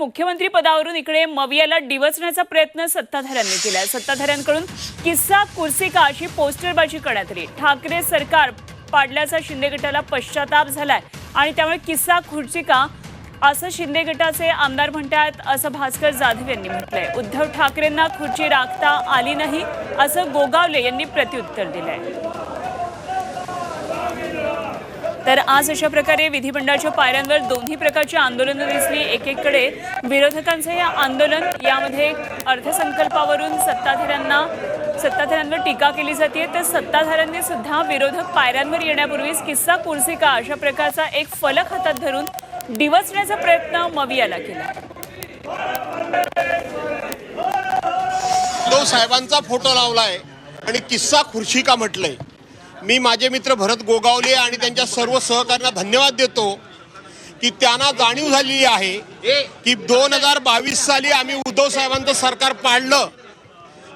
मुख्यमंत्री पदावरून इकडे मवियाला डिवचण्याचा प्रयत्न सत्ताधाऱ्यांनी केला सत्ताधाऱ्यांकडून किस्सा कुर्सी का अशी पोस्टरबाजी करण्यात आली. ठाकरे सरकार पाडल्याचा शिंदे गटाला पश्चाताप झालाय आणि त्यामुळे किस्सा खुर्ची का असं शिंदे गटाचे आमदार म्हणतात असं भास्कर जाधव यांनी म्हटलंय. उद्धव ठाकरेंना खुर्ची राखता आली नाही असं गोगावले यांनी प्रत्युत्तर दिलंय. तर आज अशा प्रकारे विधिमंडळाच्या पायऱ्यांवर दोन्ही प्रकारची आंदोलनं दिसली. एकेकडे विरोधकांचं हे आंदोलन यामध्ये अर्थसंकल्पावरून सत्ताधाऱ्यांना सत्ताधाऱ्यांवर टीका केली जाते. तर सत्ताधाऱ्यांनी सुद्धा विरोधक पायऱ्यांवर येण्यापूर्वीच किस्सा कुर्सी का अशा प्रकारचा एक फलक हातात धरून डिवचण्याचा प्रयत्न मवियाला केला. साहेबांचा फोटो लावलाय आणि किस्सा खुर्शी का म्हटलंय. मी माझे मित्र भरत गोगावले आणि त्यांच्या सर्व सहकार्यांना धन्यवाद देतो की त्यांना जाणीव झालेली आहे की दोन हजार बावीस साली आम्ही उद्धव साहेबांचं सरकार पाडलं.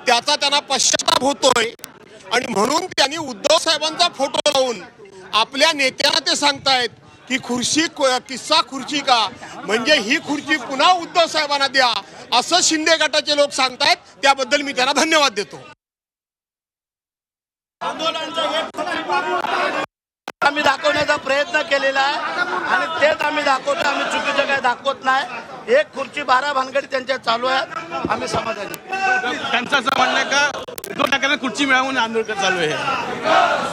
त्याचा त्यांना पश्चाताप होतोय. आणि म्हणून त्यांनी उद्धव साहेबांचा फोटो लावून आपल्या नेत्यांना ते सांगतायत की खुर्शी किस्सा खुर्ची का? म्हणजे ही खुर्ची पुन्हा उद्धव साहेबांना द्या. असं शिंदे गटाचे लोक सांगतायत. त्याबद्दल मी त्यांना धन्यवाद देतो. आम्ही दाखवण्याचा प्रयत्न केलेला आहे. आणि तेच आम्ही दाखवतो आम्ही चुकीचं काही दाखवत नाही. एक खुर्ची बारा भानगडी त्यांच्या चालू आहेत. आम्ही समाधानी. त्यांचं असं म्हणणं का? उद्धव ठाकरे खुर्ची मिळावून आंदोलन चालू आहे.